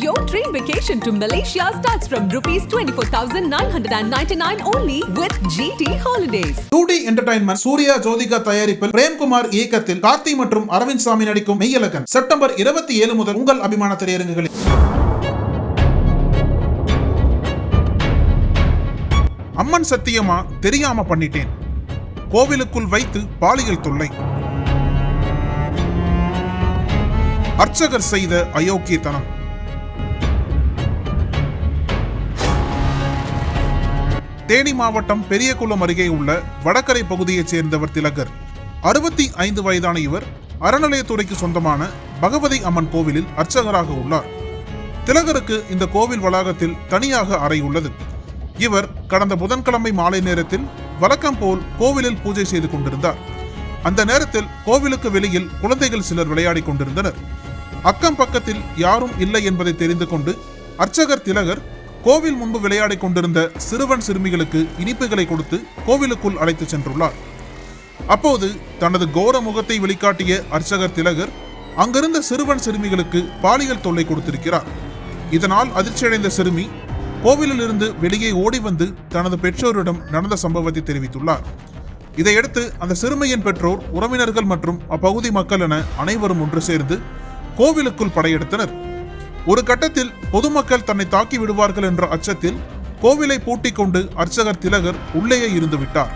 Your dream vacation to Malaysia starts from rupees 24,999 only with GT Holidays. Two D entertainment Suriya Jyothika தயாரிப்பில் பிரேம்குமார் இயக்கத்தில் கார்த்தி மற்றும் அரவிந்த் சாமி நடிக்கும் Meiyazhagan September இருபத்தி ஏழு முதல் உங்கள் அபிமான திரையரங்குகளில். அம்மன் சத்தியமா தெரியாம பண்ணிட்டேன். கோவிலுக்குள் வைத்து பாலியல் தொல்லை. அர்ச்சகர் செய்த அயோக்கியத்தனம். தேனி மாவட்டம் பெரியகுளம் அருகே உள்ள வடகரை பகுதியைச் சேர்ந்தவர் திலகர். அறுபத்தி ஐந்து வயதான இவர் அறநிலையத்துறைக்கு சொந்தமான பகவதி அம்மன் கோவிலில் அர்ச்சகராக உள்ளார். திலகருக்கு இந்த கோவில் வளாகத்தில் தனியாக அறை உள்ளது. இவர் கடந்த புதன்கிழமை மாலை நேரத்தில் வழக்கம் போல் கோவிலில் பூஜை செய்து கொண்டிருந்தார். அந்த நேரத்தில் கோவிலுக்கு வெளியில் குழந்தைகள் சிலர் விளையாடிக் கொண்டிருந்தனர். அக்கம் பக்கத்தில் யாரும் இல்லை என்பதை தெரிந்து கொண்டு அர்ச்சகர் திலகர் கோவில் முன்பு விளையாடிக் கொண்டிருந்த சிறுவன் சிறுமிகளுக்கு இனிப்புகளை கொடுத்து கோவிலுக்குள் அழைத்துச் சென்றுள்ளார். அப்போது தனது கோர முகத்தை வெளிக்காட்டிய அர்ச்சகர் திலகர் அங்கிருந்த சிறுவன் சிறுமிகளுக்கு பாலியல் தொல்லை கொடுத்திருக்கிறார். இதனால் அதிர்ச்சியடைந்த சிறுமி கோவிலில் இருந்து வெளியே ஓடி வந்து தனது பெற்றோரிடம் நடந்த சம்பவத்தை தெரிவித்துள்ளார். இதையடுத்து அந்த சிறுமியின் பெற்றோர் உறவினர்கள் மற்றும் அப்பகுதி மக்கள் என அனைவரும் ஒன்று சேர்ந்து கோவிலுக்குள் படையெடுத்தனர். ஒரு கட்டத்தில் பொதுமக்கள் தன்னை தாக்கி விடுவார்கள் என்ற அச்சத்தில் கோவிலை பூட்டிக் கொண்டு அர்ச்சகர் திலகர் உள்ளேயே இருந்து விட்டார்.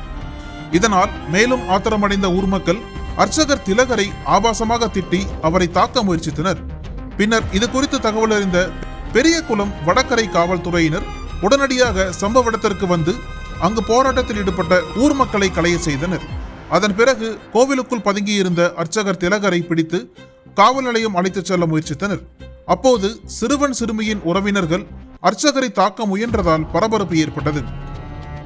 இதனால் மேலும் ஆத்திரமடைந்த ஊர் மக்கள் அர்ச்சகர் திலகரை ஆபாசமாக திட்டி அவரை தாக்க முயற்சித்தனர். பின்னர் இது குறித்து தகவல் அறிந்த பெரியகுளம் வடகரை காவல்துறையினர் உடனடியாக சம்பவ இடத்திற்கு வந்து அங்கு போராட்டத்தில் ஈடுபட்ட ஊர் மக்களை களைய செய்தனர். அதன் பிறகு கோவிலுக்குள் பதுங்கியிருந்த அர்ச்சகர் திலகரை பிடித்து காவல் நிலையம் அழைத்துச் செல்ல முயற்சித்தனர். அப்போது சிறுவன் சிறுமியின் உறவினர்கள் அர்ச்சகரை தாக்க முயன்றதால் பரபரப்பு ஏற்பட்டது.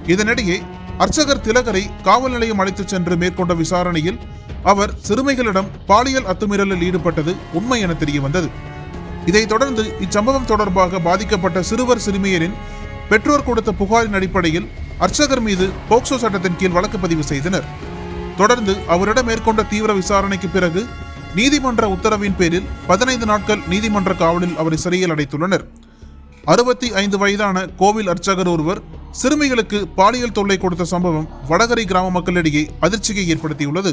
இதனிடையே அர்ச்சகர் திலகரை காவல் நிலையம் அழைத்துச் சென்று மேற்கொண்ட விசாரணையில் அவர் சிறுமிகளிடம் பாலியல் அத்துமீறலில் ஈடுபட்டது உண்மை என தெரிய வந்தது இதைத் தொடர்ந்து இச்சம்பவம் தொடர்பாக பாதிக்கப்பட்ட சிறுவர் சிறுமியரின் பெற்றோர் கொடுத்த புகாரின் அடிப்படையில் அர்ச்சகர் மீது போக்சோ சட்டத்தின் கீழ் வழக்கு பதிவு செய்தனர். தொடர்ந்து அவரிடம் மேற்கொண்ட தீவிர விசாரணைக்கு பிறகு நீதிமன்ற உத்தரவின் பேரில் பதினைந்து நாட்கள் நீதிமன்ற காவலில் அவரை சிறையில் அடைத்துள்ளனர். அறுபத்தி ஐந்து வயதான கோவில் அர்ச்சகர் ஒருவர் சிறுமிகளுக்கு பாலியல் தொல்லை கொடுத்த சம்பவம் வடகரை கிராம மக்களிடையே அதிர்ச்சியை ஏற்படுத்தியுள்ளது.